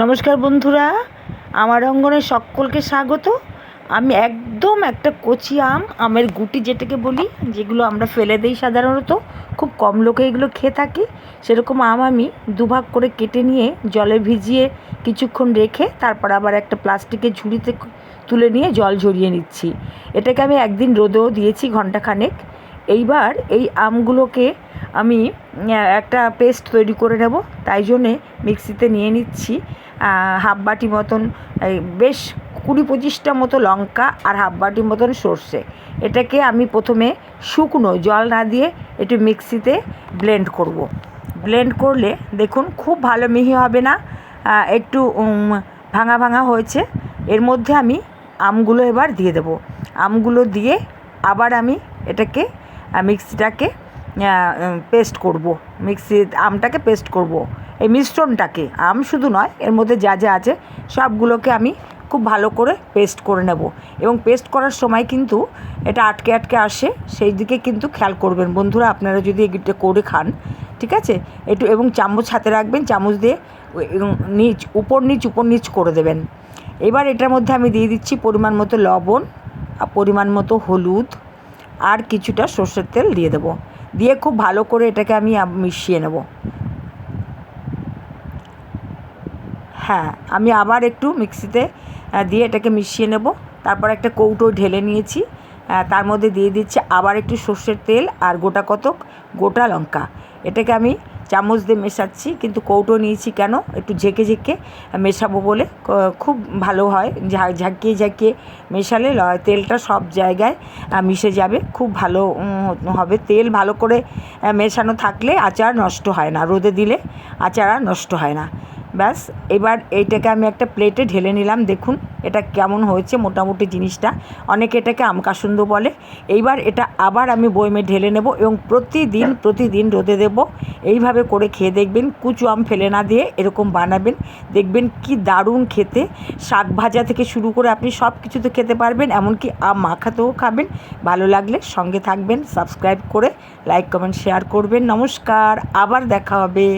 নমস্কার বন্ধুরা, আমার অঙ্গনে সকলকে স্বাগত। আমি একদম একটা কচি আম, আমের গুটি যেটাকে বলি, যেগুলো আমরা ফেলে দিই সাধারণত। খুব কম লোকে এগুলো খেয়ে থাকি। সেরকম আম আমি দুভাগ করে কেটে নিয়ে জলে ভিজিয়ে কিছুক্ষণ রেখে তারপর আবার একটা প্লাস্টিকের ঝুড়িতে তুলে নিয়ে জল ঝরিয়ে নিচ্ছি। এটাকে আমি একদিন রোদেও দিয়েছি ঘন্টাখানেক এইবার এই আমগুলোকে আমি একটা পেস্ট তৈরি করে নেব। তাই জন্যে মিক্সিতে নিয়ে নিচ্ছি। হাফ বাটি মতন বেশ কুড়ি পঁচিশটা মতো লঙ্কা আর হাফ বাটি মতন সর্ষে। এটাকে আমি প্রথমে শুকনো জল না দিয়ে একটু মিক্সিতে ব্লেন্ড করব। ব্লেন্ড করলে দেখুন খুব ভালো মিহি হবে না একটু ভাঙা ভাঙা হয়েছে। এর মধ্যে আমি আমগুলো এবার দিয়ে দেবো। আমগুলো দিয়ে আবার আমি এটাকে মিক্সিটাকে পেস্ট করব। মিক্সি আমটাকে পেস্ট করব। এই মিশ্রণটাকে, আম শুধু নয়, এর মধ্যে যা যা আছে, সবগুলোকে আমি খুব ভালো করে পেস্ট করে নেব। এবং পেস্ট করার সময় কিন্তু এটা আটকে আটকে আসে, সেই দিকে কিন্তু খেয়াল করবেন। বন্ধুরা, আপনারা যদি এটা করে খান, ঠিক আছে? একটু, এবং চামচ হাতে রাখবেন, চামচ দিয়ে নিচ, উপর নিচ উপর নিচ করে দেবেন। এবার এটার মধ্যে আমি দিয়ে দিচ্ছি পরিমাণ মতো লবণ, আর পরিমাণ মতো হলুদ, আর কিছুটা সর্ষের তেল দিয়ে দেবো। দিয়ে খুব ভালো করে এটাকে আমি মিশিয়ে নেব। হ্যাঁ আমি আবার একটু মিক্সিতে দিয়ে এটাকে মিশিয়ে নেব। তারপর একটা কৌটো ঢেলে নিয়েছি। তার মধ্যে দিয়ে দিচ্ছি আবার একটু সর্ষের তেল আর গোটা কতক গোটা লঙ্কা। এটাকে আমি চামচ দিয়ে মেশাচ্ছি, কিন্তু কৌটো নিয়েছি কেন? একটু ঝেঁকে ঝেঁকে মেশাবো বলে। খুব ভালো হয়। ঝাঁক ঝাঁকিয়ে ঝাঁকিয়ে মেশালে তেলটা সব জায়গায় মিশে যাবে। খুব ভালো হবে। তেল ভালো করে মেশানো থাকলে আচার নষ্ট হয় না। রোদে দিলে আচার আর নষ্ট হয় না। ব্যাস, এবার এইটাকে আমি একটা প্লেটে ঢেলে নিলাম, দেখুন এটা কেমন হয়েছে মোটামুটি জিনিসটা। অনেকে এটাকে আমকাসুন্দ বলে। এইবার এটা আবার আমি বয়মে ঢেলে নেব এবং প্রতিদিন প্রতিদিন রোদে দেব। এইভাবে করে খেয়ে দেখবেন, কুচু আম ফেলে না দিয়ে এরকম বানাবেন। দেখবেন কি দারুণ খেতে। শাক ভাজা থেকে শুরু করে আপনি সব কিছুতে খেতে পারবেন, এমনকি আম মাখাতেও খাবেন। ভালো লাগলে সঙ্গে থাকবেন সাবস্ক্রাইব করে লাইক কমেন্ট শেয়ার করবেন। নমস্কার, আবার দেখা হবে।